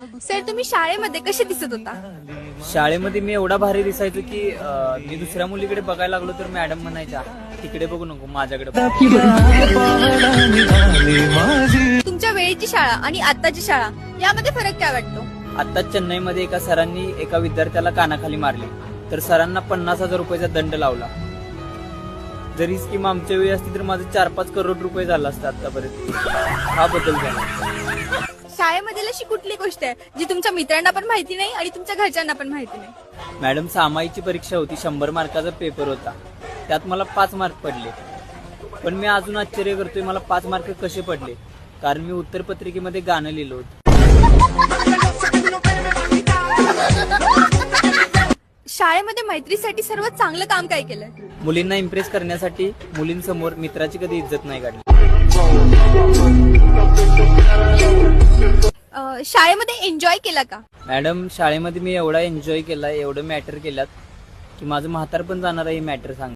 Sir तुम्ही शाळेमध्ये कसे दिसत होता? शाळेमध्ये मी एवढा भारी दिसायचो की अं, मी दुसऱ्या मुलीकडे बघायला लागलो तर मॅडम म्हणायच्या तिकडे बघू नको माझ्याकडे बघ." तुमच्या वेळेची शाळा आणि आताची शाळा यामध्ये फरक काय वाटतो? आता चेन्नईमध्ये एका सरांनी एका विद्यार्थ्याला कानाखाली मारले. तर सरांना पन्नास हजार रुपयाचा दंड लावला. जर स्कीम आमच्या वेळी असती तर माझं चार पाच करोड रुपये झाला असता आतापर्यंत. हा बदल झाला. शाळेमधील अशी कुठली गोष्ट आहे जी तुमच्या मित्रांना पण माहिती नाही आणि तुमच्या घरच्यांना पण माहिती नाही? मॅडम सामाईची परीक्षा होती शंभर मार्काचा पेपर होता. त्यात मला पाच मार्क पडले. पण मी अजून आश्चर्य करतोय मला पाच मार्क कसे पडले? कारण मी उत्तरपत्रिकेमध्ये गाणं लिहिलं होतं. शाळेमध्ये मैत्रीसाठी सर्वात चांगलं काम काय केलंय मुलींना इम्प्रेस करण्यासाठी मुलींसमोर मित्राची कधी इज्जत नाही काढली शाळेमध्ये एन्जॉय केला का? मॅडम शाळेमध्ये मी एवढा एन्जॉय केला एवढं मॅटर केलात की माझं म्हातार पण जाणार आहे मॅटर सांग.